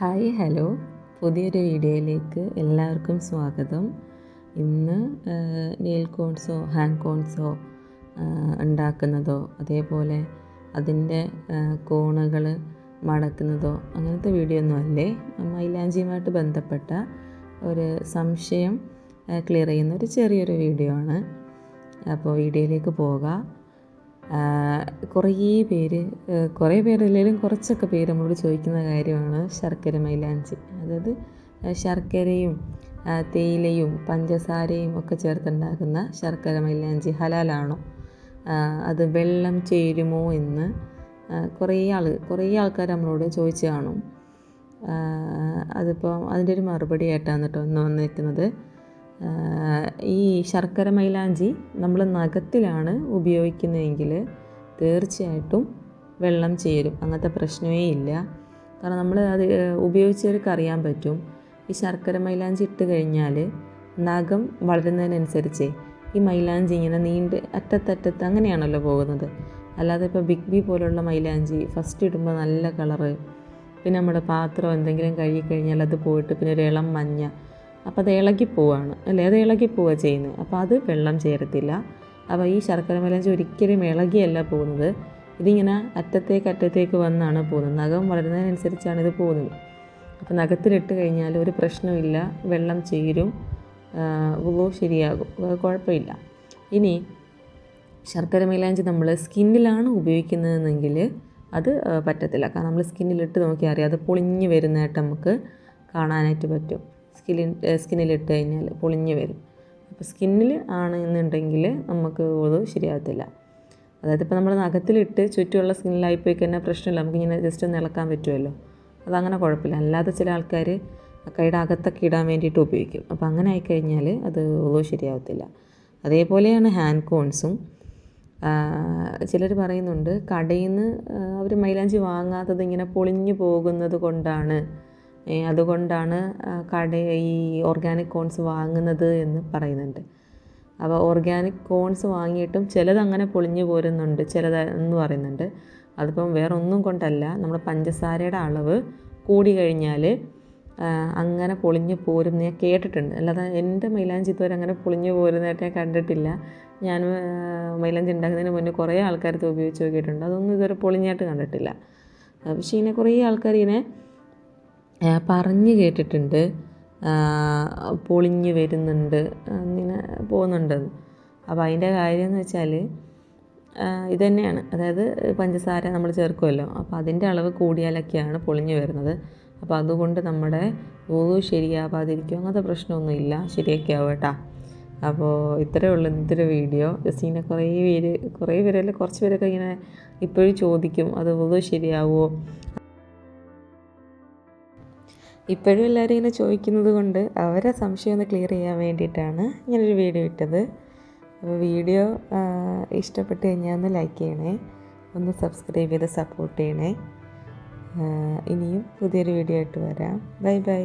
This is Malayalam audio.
Hi hello. പുതിയൊരു വീഡിയോയിലേക്ക് എല്ലാവർക്കും സ്വാഗതം. ഇന്ന് നെയിൽ കോൺസോ ഹാൻഡ് കോൺസോ ഉണ്ടാക്കുന്നതോ അതേപോലെ അതിന്റെ കോണുകൾ മടക്കുന്നതോ അങ്ങനത്തെ വീഡിയോ ഒന്നും അല്ലേ? മൈലാഞ്ചിയുമായിട്ട് ബന്ധപ്പെട്ട ഒരു സംശയം ക്ലിയർ ചെയ്യുന്ന ഒരു ചെറിയൊരു വീഡിയോ ആണ്. അപ്പോൾ വീഡിയോയിലേക്ക് പോകാം. കുറേ പേര് കുറേ പേരില്ലെങ്കിലും കുറച്ചൊക്കെ പേര് നമ്മളോട് ചോദിക്കുന്ന കാര്യമാണ് ശർക്കര മൈലാഞ്ചി. അതായത് ശർക്കരയും തേയിലയും പഞ്ചസാരയും ഒക്കെ ചേർത്തുണ്ടാക്കുന്ന ശർക്കര മൈലാഞ്ചി ഹലാലാണോ? അത് വെള്ളം ചേരുമോ എന്ന് കുറേ ആൾ കുറേ ആൾക്കാർ നമ്മളോട് ചോദിച്ചു കാണും. അതിപ്പോൾ അതിന്റെ ഒരു മറുപടി ആയിട്ടാണ് കേട്ടോ ഇന്ന് വന്നിരിക്കുന്നത്. ഈ ശർക്കര മൈലാഞ്ചി നമ്മൾ നഖത്തിലാണ് ഉപയോഗിക്കുന്നതെങ്കിൽ തീർച്ചയായിട്ടും വെള്ളം ചേരും. അങ്ങനത്തെ പ്രശ്നമേ ഇല്ല. കാരണം നമ്മൾ അത് ഉപയോഗിച്ചവർക്ക് അറിയാൻ പറ്റും. ഈ ശർക്കര മൈലാഞ്ചി ഇട്ട് കഴിഞ്ഞാൽ നഖം വളരുന്നതിനനുസരിച്ച് ഈ മൈലാഞ്ചി ഇങ്ങനെ നീണ്ട് അറ്റത്തറ്റത്ത് അങ്ങനെയാണല്ലോ പോകുന്നത്. അല്ലാതെ ഇപ്പോൾ ബിഗ് ബി പോലുള്ള മൈലാഞ്ചി ഫസ്റ്റ് ഇടുമ്പോൾ നല്ല കളറ് പിന്നെ നമ്മുടെ പാത്രം എന്തെങ്കിലും കഴുകി കഴിഞ്ഞാൽ അത് പോയിട്ട് പിന്നെ ഒരു ഇളം മഞ്ഞ അപ്പോൾ അത് ഇളകി പോവാണ്. അല്ലേ? അത് ഇളകി പോവുക ചെയ്യുന്നത്. അപ്പോൾ അത് വെള്ളം ചേരത്തില്ല. അപ്പോൾ ഈ ശർക്കര മലഞ്ചി ഒരിക്കലും ഇളകിയല്ല പോകുന്നത്. ഇതിങ്ങനെ അറ്റത്തേക്ക് അറ്റത്തേക്ക് വന്നാണ് പോകുന്നത്. നഖം വളരുന്നതിനനുസരിച്ചാണ് ഇത് പോകുന്നത്. അപ്പോൾ നഖത്തിലിട്ട് കഴിഞ്ഞാൽ ഒരു പ്രശ്നമില്ല. വെള്ളം ചേരും. ഉവോ ശരിയാകും. കുഴപ്പമില്ല. ഇനി ശർക്കര മൈലാഞ്ചി നമ്മൾ സ്കിന്നിലാണ് ഉപയോഗിക്കുന്നതെങ്കിൽ അത് പറ്റത്തില്ല. കാരണം നമ്മൾ സ്കിന്നിലിട്ട് നോക്കിയാൽ അറിയാം. അത് പൊളിഞ്ഞ് വരുന്നതായിട്ട് നമുക്ക് കാണാനായിട്ട് പറ്റും. സ്കിന്നിൽ സ്കിന്നിലിട്ട് കഴിഞ്ഞാൽ പൊളിഞ്ഞ് വരും. അപ്പോൾ സ്കിന്നിൽ ആണെന്നുണ്ടെങ്കിൽ നമുക്ക് അത് ശരിയാകത്തില്ല. അതായത് ഇപ്പോൾ നമ്മൾ നഖത്തിലിട്ട് ചുറ്റുമുള്ള സ്കിന്നിലായിപ്പോയി കഴിഞ്ഞാൽ പ്രശ്നമില്ല. നമുക്കിങ്ങനെ ജസ്റ്റ് ഒന്ന് ഇളക്കാൻ പറ്റുമല്ലോ. അതങ്ങനെ കുഴപ്പമില്ല. അല്ലാതെ ചില ആൾക്കാർ കൈയുടെ അകത്തൊക്കെ ഇടാൻ വേണ്ടിയിട്ട് ഉപയോഗിക്കും. അപ്പോൾ അങ്ങനെ ആയിക്കഴിഞ്ഞാൽ അത് ഒന്നും ശരിയാവത്തില്ല. അതേപോലെയാണ് ഹാൻഡ് കോൺസും. ചിലർ പറയുന്നുണ്ട് കടയിൽ നിന്ന് അവർ മൈലാഞ്ചി വാങ്ങാത്തത് ഇങ്ങനെ പൊളിഞ്ഞു പോകുന്നത് കൊണ്ടാണ് അതുകൊണ്ടാണ് കട ഈ ഓർഗാനിക് കോൺസ് വാങ്ങുന്നത് എന്ന് പറയുന്നുണ്ട്. അപ്പോൾ ഓർഗാനിക് കോൺസ് വാങ്ങിയിട്ടും ചിലതങ്ങനെ പൊളിഞ്ഞു പോരുന്നുണ്ട് ചിലത് എന്ന് പറയുന്നുണ്ട്. അതിപ്പം വേറെ ഒന്നും കൊണ്ടല്ല നമ്മൾ പഞ്ചസാരയുടെ അളവ് കൂടി കഴിഞ്ഞാൽ അങ്ങനെ പൊളിഞ്ഞു പോരും ഞാൻ കേട്ടിട്ടുണ്ട്. അല്ലാതെ എന്റെ മൈലാഞ്ചി ഇതുവരെ അങ്ങനെ പൊളിഞ്ഞു പോരുന്നതായിട്ട് ഞാൻ കണ്ടിട്ടില്ല. ഞാൻ മൈലാഞ്ചി ഉണ്ടാക്കുന്നതിന് മുന്നേ കുറേ ആൾക്കാരത്ത് ഉപയോഗിച്ച് നോക്കിയിട്ടുണ്ട്. അതൊന്നും ഇതുവരെ പൊളിഞ്ഞായിട്ട് കണ്ടിട്ടില്ല. പക്ഷേ ഇങ്ങനെ കുറേ ആൾക്കാർ ഇങ്ങനെ പറഞ്ഞ് കേട്ടിട്ടുണ്ട്. പൊളിഞ്ഞു വരുന്നുണ്ട്. അങ്ങനെ പോകുന്നുണ്ടെന്ന് അപ്പോൾ അതിന്റെ കാര്യം എന്ന് വെച്ചാൽ ഇത് തന്നെയാണ് അതായത് പഞ്ചസാര നമ്മൾ ചേർക്കുമല്ലോ. അപ്പോൾ അതിന്റെ അളവ് കൂടിയാലൊക്കെയാണ് പൊളിഞ്ഞു വരുന്നത്. അപ്പോൾ അതുകൊണ്ട് നമ്മുടെ ഓതു ശരിയാവാതിരിക്കും അങ്ങനത്തെ പ്രശ്നമൊന്നുമില്ല ശരിയൊക്കെ ആവും കേട്ടോ. അപ്പോൾ ഇത്രയേ ഉള്ളൂ ഇന്നത്തെ വീഡിയോ. ജസ്റ്റ് ഇങ്ങനെ കുറേ പേര് കുറേ പേരല്ല കുറച്ച് പേരൊക്കെ ഇങ്ങനെ ഇപ്പോഴും ചോദിക്കും അത് ഊതു ശരിയാവുമോ ഇപ്പോഴും എല്ലാവരും ഇങ്ങനെ ചോദിക്കുന്നത് കൊണ്ട് അവരെ സംശയം ഒന്ന് ക്ലിയർ ചെയ്യാൻ വേണ്ടിയിട്ടാണ് ഇങ്ങനൊരു വീഡിയോ ഇട്ടത്. അപ്പോൾ വീഡിയോ ഇഷ്ടപ്പെട്ട് കഴിഞ്ഞാൽ ഒന്ന് ലൈക്ക് ചെയ്യണേ. ഒന്ന് സബ്സ്ക്രൈബ് ചെയ്ത് സപ്പോർട്ട് ചെയ്യണേ. ഇനിയും പുതിയൊരു വീഡിയോ ആയിട്ട് വരാം. Bye bye